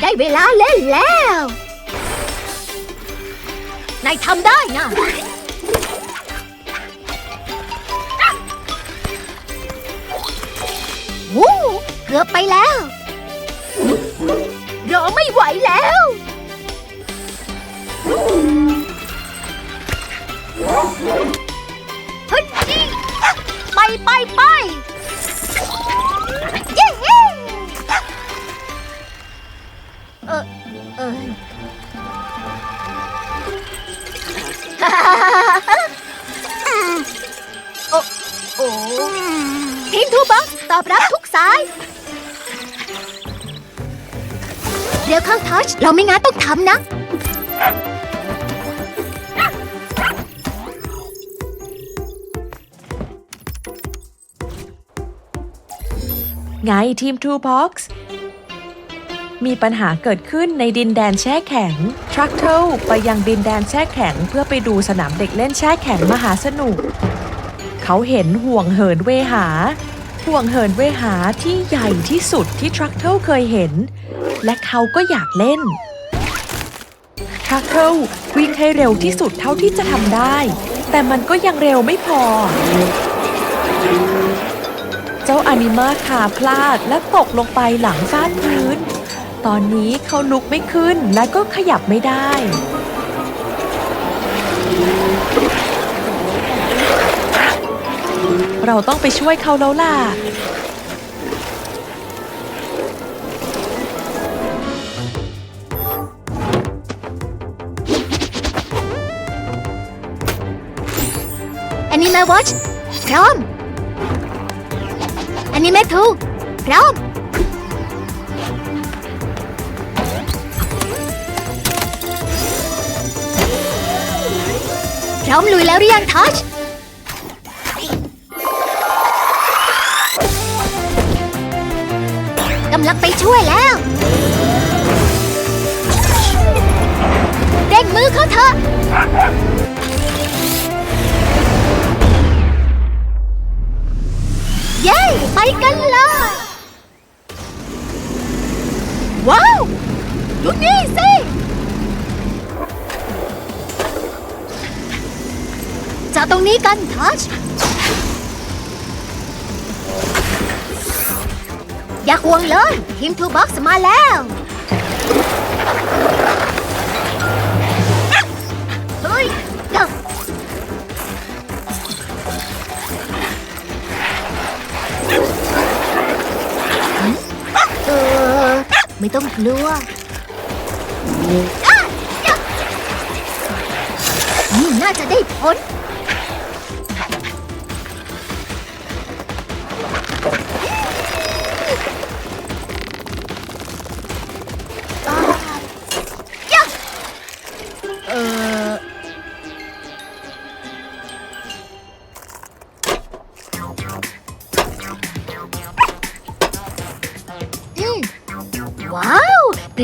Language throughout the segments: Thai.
ได้เวลาเล่นแล้ว นายทำได้นะ วู้เกือบไปแล้ว รอไม่ไหวแล้วเฮ้ยไปไปไป อบรับทุกสาย เดี๋ยวเข้าทัช เราไม่งั้นต้องทำนะ ไงทีม Two Box มีปัญหาเกิดขึ้นในดินแดนแช่แข็ง ทรัคเทิลไปยังดินแดนแช่แข็ง เพื่อไปดูสนามเด็กเล่นแช่แข็งมหาสนุก เขาเห็นห่วงเหินเวหา ห่วงเหินเวหาที่ใหญ่ที่สุดที่ทรัคเทิลเคยเห็น และเขาก็อยากเล่น ทรัคเทิลวิ่งให้เร็วที่สุดเท่าที่จะทำได้ แต่มันก็ยังเร็วไม่พอ เจ้าอนิมาขาพลาดและตกลงไปหลังฟาดพื้น ตอนนี้เขาลุกไม่ขึ้นและก็ขยับไม่ได้ เราต้องไปช่วยเขาแล้วล่ะอันนี้แม่วอชพร้อมอันนี้แม่ทูพร้อม พร้อมลุยแล้วหรือยังทัช กำลังไปช่วยแล้วเร่งมือเขาเถอะเย้ไปกันเลยว้าวดูนี่สิจากตรงนี้กันทัช อย่าห่วงเลย ทีมทูบ็อกซ์มาแล้ว เฮ้ยเดาเออ ไม่ต้องกลัวนี่น่าจะได้ผล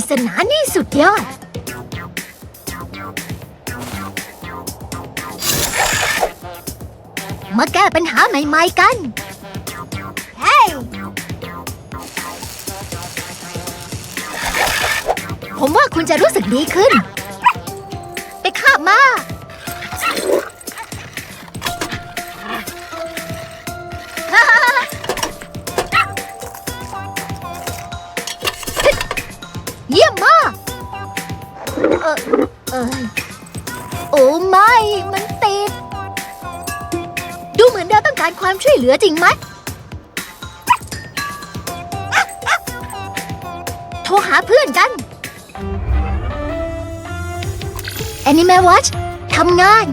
ริศนานี่สุดยอด มาแก้ปัญหาใหม่ๆกัน เฮ้ย ผมว่าคุณจะรู้สึกดีขึ้น ไปคาบมา เยี่ยมมากเออเออโอ้ไม่ มันติด ดูเหมือนเราต้องการความช่วยเหลือจริงไหม โทรหาเพื่อนกัน Animal Watch ทำงาน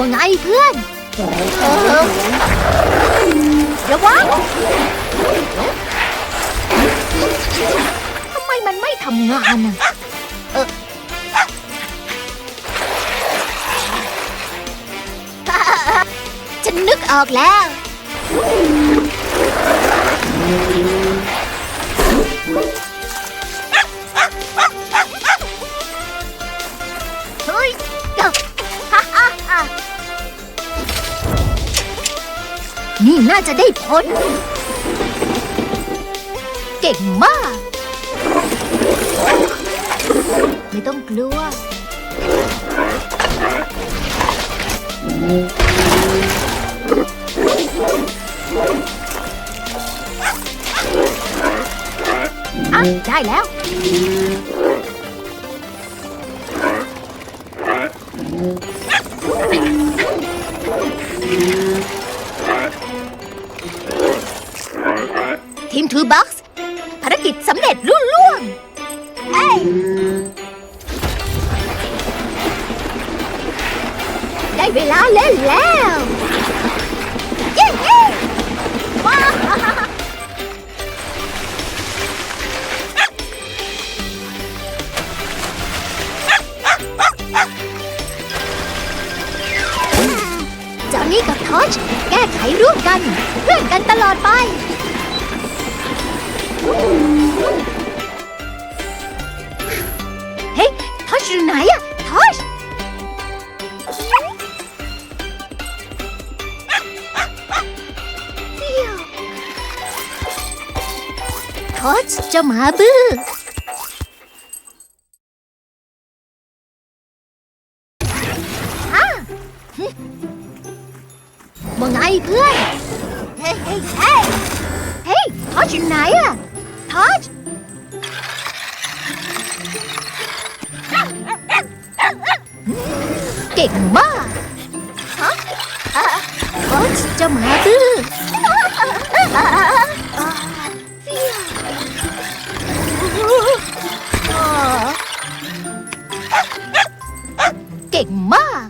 ว่าไงเพื่อนเออระวังทำไมมันไม่ทำงานอะเออฉันนึกออกแล้ว นี่น่าจะได้ผล เก่งมาก ไม่ต้องกลัว อะ ได้แล้ว เร็จรุ่ล่วงเอ้ยได้เวลาเล่นแล้วเย้เย้ว้าวจอห์นนี่กับทอชแก้ไขร่วมกัน เพื่อนกันตลอดไปเชอยู่ไหนอะทอชทอชเจะหมาบื้อว่าไงเพื่อน เฮ้ยเฮ้ยเฮ้ยเฮ้ยทอชอยู่ไหนอะทอช เก่งมากฮะอะโอ๊ยเจ้าหมาดื้ออะอะเฟี้ยวอะเก่งมาก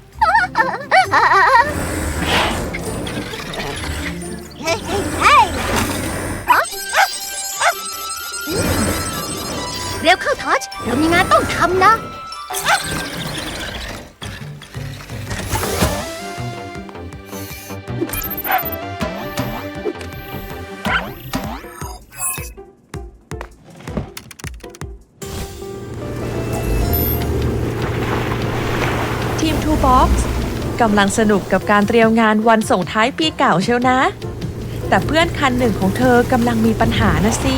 Box กำลังสนุกกับการเตรียมงานวันส่งท้ายปีเก่าเชียวนะ แต่เพื่อนคันหนึ่งของเธอกำลังมีปัญหานะสิ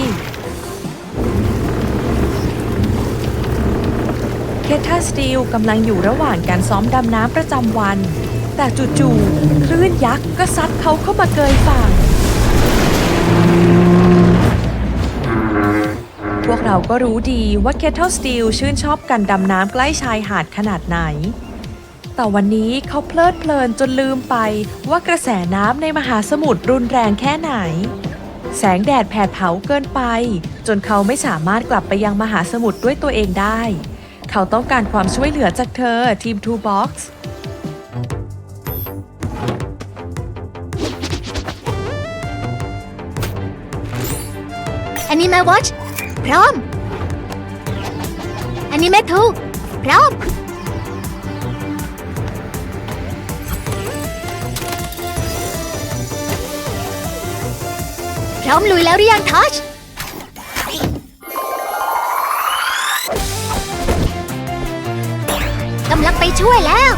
เคทาสตีลกำลังอยู่ระหว่างการซ้อมดำน้ำประจำวัน แต่จู่ๆคลื่นยักษ์ก็ซัดเขาเข้ามาเกยฝั่ง พวกเราก็รู้ดีว่าเคท l ลสตีลชื่นชอบการดำน้ำใกล้ชายหาดขนาดไหน แต่วันนี้เขาเพลิดเพลินจนลืมไปว่ากระแสน้ำในมหาสมุทรรุนแรงแค่ไหน แสงแดดแผดเผาเกินไป จนเขาไม่สามารถกลับไปยังมหาสมุทรด้วยตัวเองได้ เขาต้องการความช่วยเหลือจากเธอทีม Two Box อันนี้แม่วอชพร้อมอันนี้แม่ทูพร้อม ร้อมลุยแล้วหรือยังทอชกำลังไปช่วยแล้ว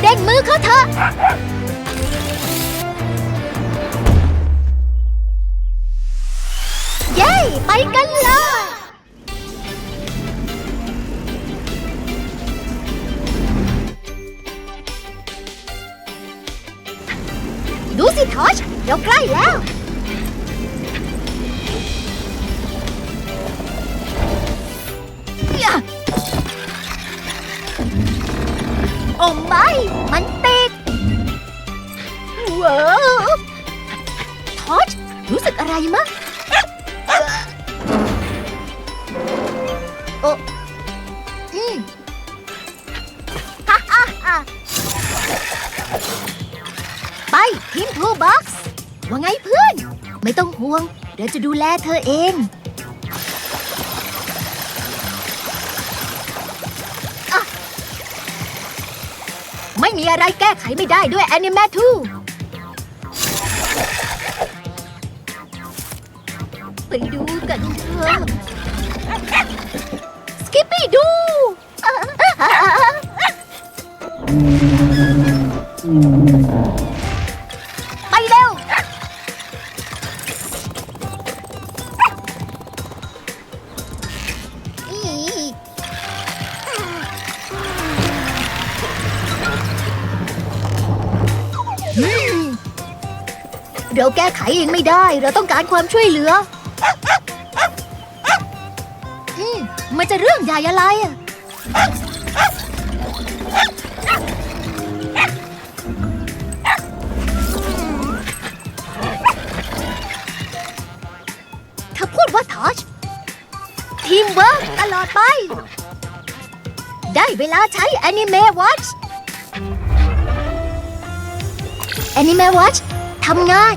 เร่งมือเขาเถอะเย้ ไปกันเลย ไม่ มันติดว้าวทอชรู้สึกอะไรมะโอ้อืมฮ่าฮ่าฮ่ไปทีมทูบ็อกซ์ว่าไงเพื่อน ไม่ต้องห่วง เดี๋ยวจะดูแลเธอเอง ไม่มีอะไรแก้ไขไม่ได้ด้วยแอนิเมทูไปดูกันเถอะสกิปปี้ดูไเราแก้ไขเองไม่ได้ เราต้องการความช่วยเหลือ อืมมันจะเรื่องใหญ่อะไรอะเธอพูดว่าทอชทีมเวิร์กตลอดไป ได้เวลาใช้ Anime Watch Anime Watch ทำงาน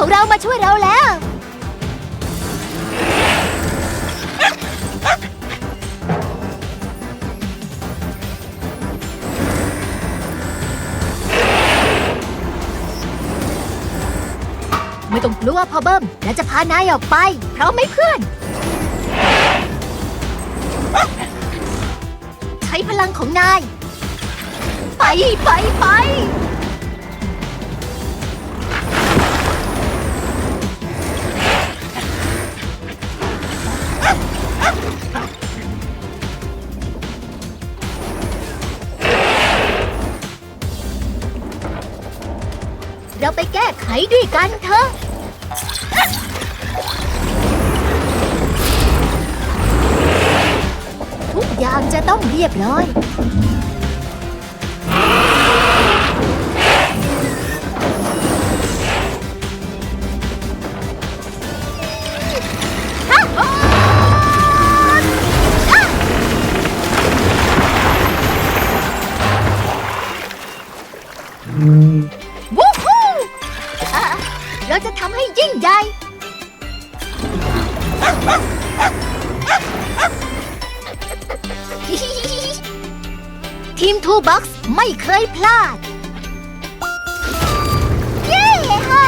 ของเรามาช่วยเราแล้ว ไม่ต้องกลัวพ่อเบิ้มและจะพานายออกไป เพราะไม่เพื่อน ใช้พลังของนาย ไปไปไป เราไปแก้ไขด้วยกันเถอะทุกอย่างจะต้องเรียบร้อยวู้ ให้ยิ่งใหญ่ ทีมทูบ็อกซ์ไม่เคยพลาด เย้ฮ่า